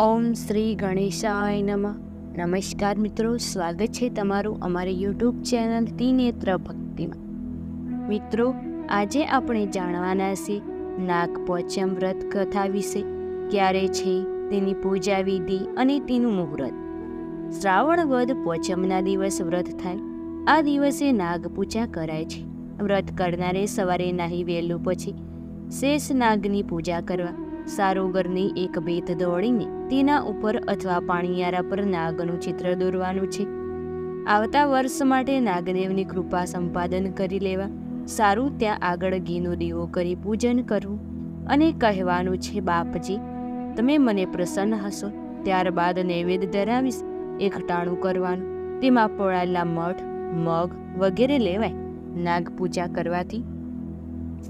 ઓમ શ્રી ગણેશાય નમઃ. નમસ્કાર મિત્રો, સ્વાગત છે તમારું અમારી યુટ્યુબ ચેનલ ત્રિનેત્ર ભક્તિમાં. મિત્રો, આજે આપણે જાણવાના છે નાગપોચમ વ્રત કથા વિશે, ક્યારે છે તેની પૂજા વિધિ અને તેનું મુહૂર્ત. શ્રાવણ વદ પોચમના દિવસ વ્રત થાય, આ દિવસે નાગ પૂજા કરાય છે. વ્રત કરનારે સવારે નાહી વહેલું પછી શેષ નાગની પૂજા કરવા સારોગરની એક બેત દોડીને તેના ઉપર અથવા પાણીયારા પર નાગનું ચિત્ર દોરવાનું છે. આવતા વર્ષ માટે નાગદેવની કૃપા સંપાદન કરી લેવા. સારું ત્યાં આગળ ઘીનો દીવો કરી પૂજન કરવું અને કહેવાનું છે, બાપજી, તમે મને પ્રસન્ન હશો. ત્યારબાદ નૈવેદ્ય ધરાવીશ એકટાણું કરવાનું. તેમાં પોળાયેલા મઠ, મગ વગેરે લેવાય. નાગ પૂજા કરવાથી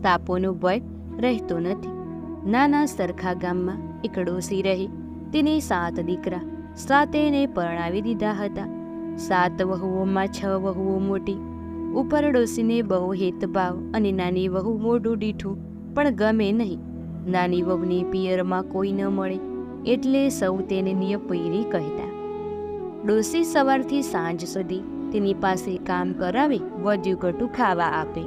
સાપોનો ભય રહેતો નથી. નાના સરખા ગામમાં એક ડોસી રહી તેને સાત દીકરા સાતેને પરણાવી દીધા હતા. સાત વહુઓમાં છ વહુઓ મોટી, ઉપર ડોસીને બહુ હેતભાવ અને નાની વહુ મોઢું દીઠું પણ ગમે નહીં. નાની વહુની પિયરમાં કોઈ ન મળે, એટલે સૌ તેને નિયપૈરી કહેતા. ડોસી સવારથી સાંજ સુધી તેની પાસે કામ કરાવે વધ્યું ઘટું ખાવા આપે.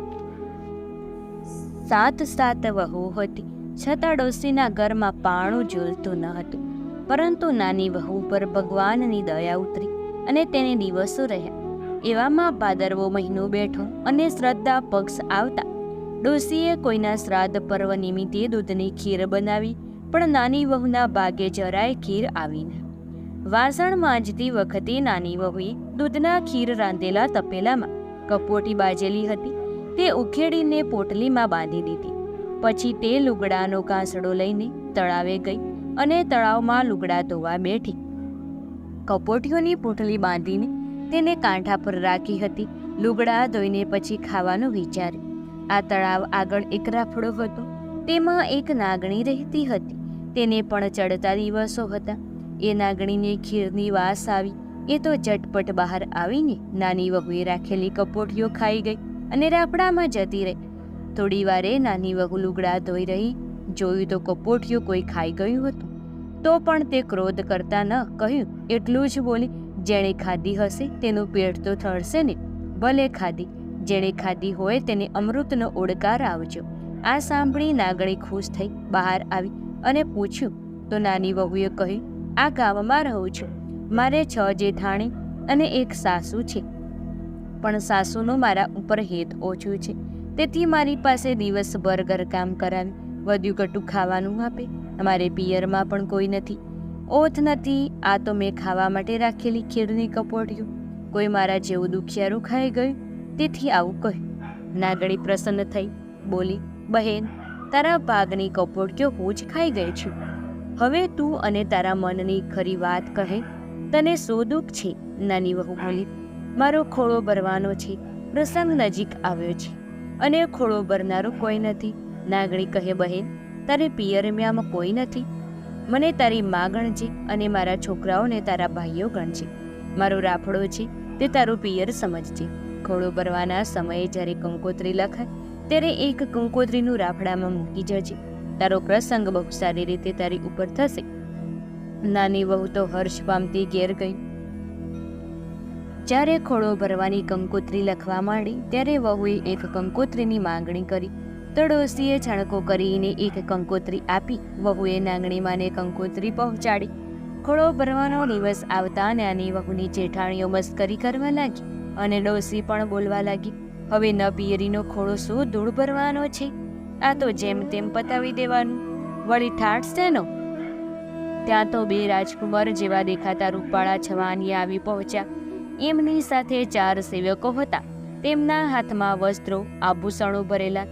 સાત સાત વહુ હતી. છતાં ડોશીના ઘરમાં પાણું ઝૂલતું ન હતું. પરંતુ નાની વહુ પર ભગવાનની દયા ઉતરી અને તેને દિવસો રહ્યા. એવામાં ભાદરવો મહિનો બેઠો અને શ્રદ્ધા પક્ષ આવતા. ડોશીએ કોઈના શ્રાદ્ધ પર્વ નિમિત્તે દૂધની ખીર બનાવી, પણ નાની વહુના ભાગે જરાય ખીર આવી ન. વાસણ માંજતી વખતે નાની વહુએ દૂધના ખીર રાંધેલા તપેલામાં કપોટી બાજેલી હતી. તે ઉખેડીને પોટલીમાં બાંધી દીધી. પછી તે લુગડાનો કાંસડો લઈને તળાવે ગઈ અને તળાવમાં લુગડા ધોવા બેઠી. કપોટીઓની પોટલી બાંધીને તેને કાંઠા પર રાખી હતી. લુગડા ધોઈને પછી ખાવાનું વિચાર્યું. આ તળાવ આગળ એક રાફડો હતો. તેમાં એક નાગણી રહેતી હતી. તેને પણ ચડતા દિવસો હતા. એ નાગણીને ખીરની વાસ આવી. એ તો ઝટપટ બહાર આવીને નાની વહુએ રાખેલી કપોટીઓ ખાઈ ગઈ અને રાફડામાં જતી રહી. થોડી વારે નાની વહુ લુગડા ધોઈ રહી. જોયું તો કપોટિયું કોઈ ખાઈ ગયું હતું. તો પણ તે ક્રોધ કરતા ન કહ્યું, એટલું જ બોલી, જેણે ખાધી હશે તેનું પેટ તો થળશે ને. ભલે ખાધી, જેણે ખાધી હોય તેને અમૃતનો ઓડકાર આવજો. આ સાંભળી નાગણી ખુશ થઈ બહાર આવી અને પૂછ્યું, તો નાની વહુએ કહ્યું, આ ગામમાં રહું છું. મારે છ જેઠાણી અને એક સાસુ છે. પણ સાસુનું મારા ઉપર હેત ઓછું છે. તેથી મારી પાસે દિવસભર ઘરકામ કરાવી, વધ્યું કટું ખાવાનું આપે. અમારે પિયરમાં પણ કોઈ નથી. ઓથ નથી, આ તો મેં ખાવા માટે રાખેલી ખીરની કપોટીઓ કોઈ મારા જેવું દુખિયારું ખાઈ ગયું? તેથી આવું કહ્યું. નાગણી પ્રસન્ન થઈ. બોલી, બહેન, તારા પાગની કપોટીઓ હું જ ખાઈ ગઈ છું. હવે તું અને તારા મનની ખરી વાત કહે. તને શું દુઃખ છે? નાની વહુ બોલી, મારો ખોળો ભરવાનો છે. પ્રસંગ નજીક આવ્યો છે. અને ખોળો ભરનારો કોઈ નથી. નાગણી કહે, બહેન, તારે પિયરમિયામાં કોઈ નથી. મને તારી મા ગણજે અને મારા છોકરાઓને તારા ભાઈઓ ગણજે. મારો રાફડો છે, તે તારું પિયર સમજજે. ખોળો ભરવાના સમયે જ્યારે કંકોત્રી લખાય, ત્યારે એક કંકોત્રીનું રાફડામાં મૂકી જજે. તારો પ્રસંગ બહુ સારી રીતે તારી ઉપર થશે. નાની વહુ તો હર્ષ પામતી ઘેર ગઈ. જ્યારે ખોળો ભરવાની કંકોત્રી લખવા માંડી, ત્યારે વહુએ એક કંકોત્રીની માંગણી કરી. તડોશીએ છણકો કરીને એક કંકોત્રી આપી. વહુએ નાંગણીમાંને કંકોત્રી પહોંચાડી. ખોળો ભરવાનો દિવસ આવતા નાની વહુની જેઠાણીઓ મસ્કરી કરવા લાગી અને ડોસી પણ બોલવા લાગી. હવે ન પિયરીનો ખોળો શું ધૂળ ભરવાનો છે? આ તો જેમ તેમ પતાવી દેવાનું. વળી ઠાઠ શેનો? ત્યાં તો બે રાજકુમાર જેવા દેખાતા રૂપાળા છવાની આવી પહોંચ્યા. એમની સાથે ચાર સેવકો હતા. તેમના હાથમાં વસ્ત્રો, આભૂષણો ભરેલા,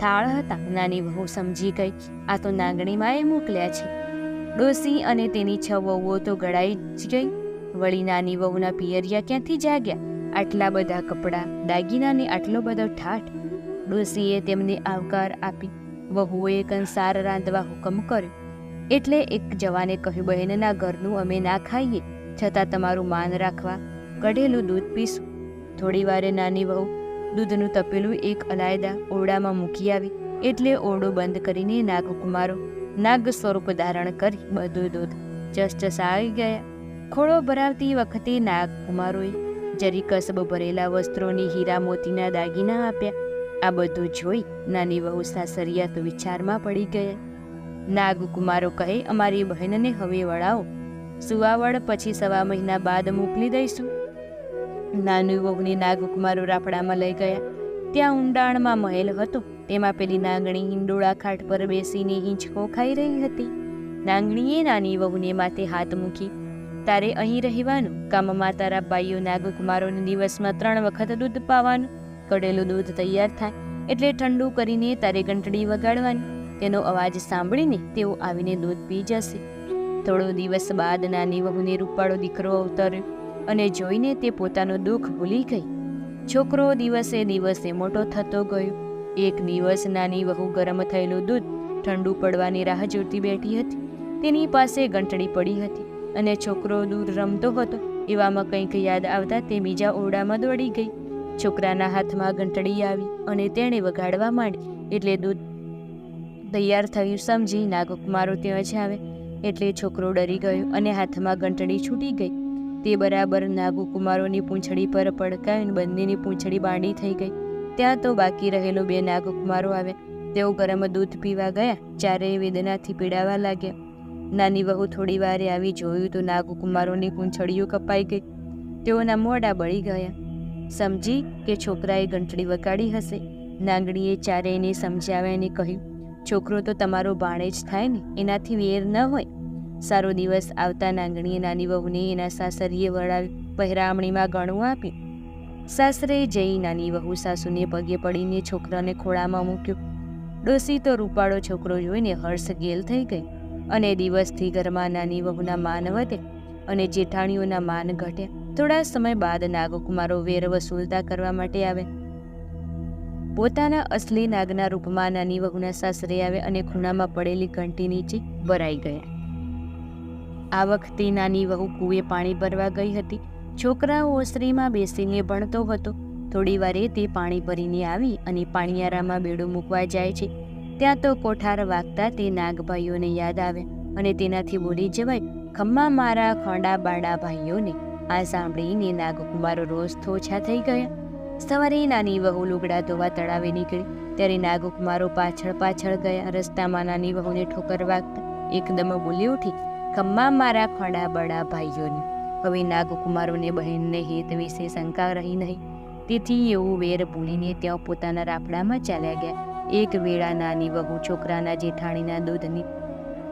થાળ હતા. નાની વહુ સમજી ગઈ. આ તો નાગણીમાએ મોકલ્યા છે. ડોસી અને તેની છ વહુઓ તો ગળાઈ જ ગઈ. વળી નાની વહુના પિયરિયા ક્યાંથી જાગ્યા? આટલા બધા કપડાં દાગીનાને આટલો બધો ઠાઠ. ડોસીએ તેમને આવકાર આપી. વહુએ કંસાર રાંધવા હુકમ કર્યો. એટલે એક જવાને કહ્યું, બહેનના ઘરનું અમે ના ખાઈએ. છતાં તમારું માન રાખવા કઢેલું દૂધ પીશું. થોડી વારે નાની વહુ દૂધનું તપેલું એક અલાયદા ઓરડામાં મૂકી આવી, એટલે ઓરડો બંધ કરીને નાગકુમારો નાગ સ્વરૂપ ધારણ કરી બધું દૂધ ચસચસાવી ગયા. ખોળો ભરાવતી વખતે નાગકુમારોએ જરી કસબ ભરેલા વસ્ત્રોની હીરા મોતીના દાગીના આપ્યા. આ બધું જોઈ નાની વહુ સાસરિયા વિચારમાં પડી ગયા. નાગકુમારો કહે, અમારી બહેનને હવે વળાવો. સુવાવડ પછી સવા મહિના બાદ મોકલી દઈશું. નાની વહુને નાગકુમારો રાફડામાં લઈ ગયા. ત્યાં ઊંડાણમાં મહેલ હતો. તેમાં પેલી નાંગણી હિંડોળા ખાટ પર બેસીને હિંચકો ખાઈ રહી હતી. નાંગણીએ નાની વહુને માથે હાથ મૂકી, તારે અહીં રહેવાનું? કામમાં તારા ભાઈઓ નાગકુમારોને દિવસમાં ત્રણ વખત દૂધ પાવાનું. કડેલું દૂધ તૈયાર થાય, એટલે ઠંડુ કરીને તારે ઘંટડી વગાડવાની. તેનો અવાજ સાંભળીને તેઓ આવીને દૂધ પી જશે. થોડો દિવસ બાદ નાની વહુને રૂપાળો દીકરો અવતર્યો. અને જોઈને તે પોતાનું દુઃખ ભૂલી ગઈ. છોકરો દિવસે દિવસે મોટો થતો ગયો. એક દિવસ નાની વહુ ગરમ થયેલું દૂધ ઠંડુ પડવાની રાહ જોતી બેઠી હતી. તેની પાસે ઘંટડી પડી હતી અને છોકરો દૂર રમતો હતો. એવામાં કંઈક યાદ આવતા તે બીજા ઓરડામાં દોડી ગઈ. છોકરાના હાથમાં ઘંટડી આવી અને તેણે વગાડવા માંડી. એટલે દૂધ તૈયાર થયું સમજી નાગકુમારો ત્યાં જ આવે. એટલે છોકરો ડરી ગયો અને હાથમાં ઘંટડી છૂટી ગઈ. તે બરાબર નાગકુમારોની પૂંછડી પર પડકાવીને બંનેની પૂંછડી બાંડી થઈ ગઈ. ત્યાં તો બાકી રહેલો બે નાગકુમારો આવ્યા. તેઓ ગરમ દૂધ પીવા ગયા, ચારેય વેદનાથી પીડાવા લાગ્યા. નાની વહુ થોડી વારે આવી જોયું તો નાગકુમારોની પૂંછડીઓ કપાઈ ગઈ. તેઓના મોડા બળી ગયા. સમજી કે છોકરાએ ઘંટડી વગાડી હશે? નાગણીએ ચારેયને સમજાવ્યા અને કહ્યું, છોકરો તો તમારો ભાણે જ થાય ને, એનાથી વેર ન હોય. સારો દિવસ આવતા નાગણીએ નાની વહુને એના સાસરીએ વળાવી પહેરામણીમાં ગણું આપ્યું. સાસરે જઈ નાની વહુ સાસુને પગે પડીને છોકરાને ખોળામાં મૂક્યો. ડોસી તો રૂપાળો છોકરો જોઈને હર્ષ ગેલ થઈ ગઈ અને દિવસથી ઘરમાં નાની વહુના માન વધે અને જેઠાણીઓના માન ઘટ્યા થોડા સમય બાદ નાગકુમારો વેર વસૂલતા કરવા માટે આવે. પોતાના અસલી નાગના રૂપમાં નાની વહુના સાસરે આવે અને ખૂણામાં પડેલી ઘંટી નીચે ભરાઈ ગયા. આ વખતે નાની વહુ કૂએ પાણી ભરવા ગઈ હતી. છોકરાઓ ઓસરીમાં બેસીને ભણતો હતો. થોડી વારે તે પાણી ભરીને આવી અને પાણીયારામાં બેડું મૂકવા જાય છે. ત્યાં તો કોઠાર વાગતા તે નાગભાઈઓને યાદ આવે અને તેનાથી બોલી જવાય, ખમ્મા મારા ખોંડા બાડા ભાઈઓને. આ સાંભળીને નાગકુમારો રોજ થોછા થઈ ગયા. સવારે નાની વહુ લુગડા ધોવા તળાવે નીકળી. ત્યારે નાગકુમારો પાછળ પાછળ ગયા રસ્તામાં નાની વહુને ઠોકર વાગતા. એકદમ બોલી ઉઠી ખમ્મા મારા ખોડા બડા ભાઈઓને. હવે નાગકુમારોને બહેનને હિત વિશે શંકા રહી નહીં. તેથી એવું વેર ભૂલીને ત્યાં પોતાના રાફડામાં ચાલ્યા ગયા. એક વેળા નાની વહુ છોકરાના જેઠાણીના દૂધની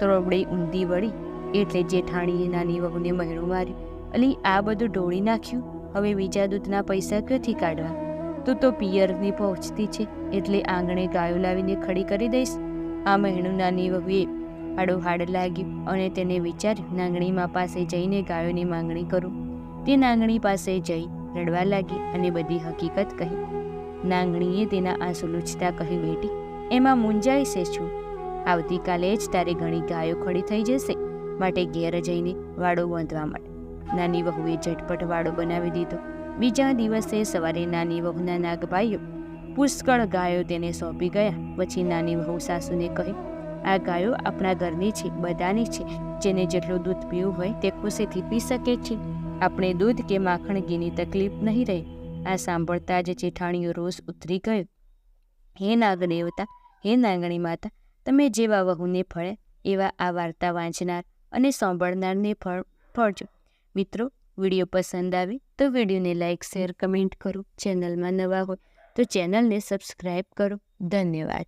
ત્રોબડી ઊંધી વળી એટલે જેઠાણીએ નાની વહુને મહેણું માર્યું અલી આ બધું ઢોળી નાખ્યું. હવે બીજા દૂધના પૈસા ક્યાંથી કાઢવા? તું તો પિયરની પહોંચતી છે એટલે આંગણે ગાયો લાવીને ખડી કરી દઈશ. આ મહેણું નાની વહુએ હાડો હાડ લાગ્યું અને તેને વિચાર્યું નાંગણીમાં પાસે જઈને ગાયોની માંગણી કરું. તે નાંગણી પાસે જઈ રડવા લાગી અને બધી હકીકત કહી. નાંગણીએ તેના આંસુ લૂછતા કહ્યું બેટી એમાં મૂંઝાય છે આવતીકાલે જ તારે ઘણી ગાયો ખડી થઈ જશે માટે ઘેર જઈને વાડો બાંધવા માટે. નાની વહુએ ઝટપટ વાડો બનાવી દીધો. બીજા દિવસે સવારે નાની વહુના નાગભાઈઓ પુષ્કળ ગાયો તેને સોંપી ગયા. પછી નાની વહુ સાસુને કહી આ ગાયો આપણા ઘરની છે, બધાની છે. જેને જેટલું દૂધ પીવું હોય તે ખુશીથી પી શકે છે. આપણે દૂધ કે માખણ ઘીની તકલીફ નહીં રહે. આ સાંભળતા જ જેઠાણીઓ રોષ ઉતરી ગયો. હે નાગદેવતા, હે નાગણી માતા, તમે જેવા વહુને ફળે, એવા આ વાર્તા વાંચનાર અને સાંભળનારને ફળ, ફળજો. મિત્રો, વીડિયો પસંદ આવે તો વિડીયોને લાઇક શેર, કમેન્ટ કરો. ચેનલમાં નવા હોય તો ચેનલને સબસ્ક્રાઈબ કરો. ધન્યવાદ.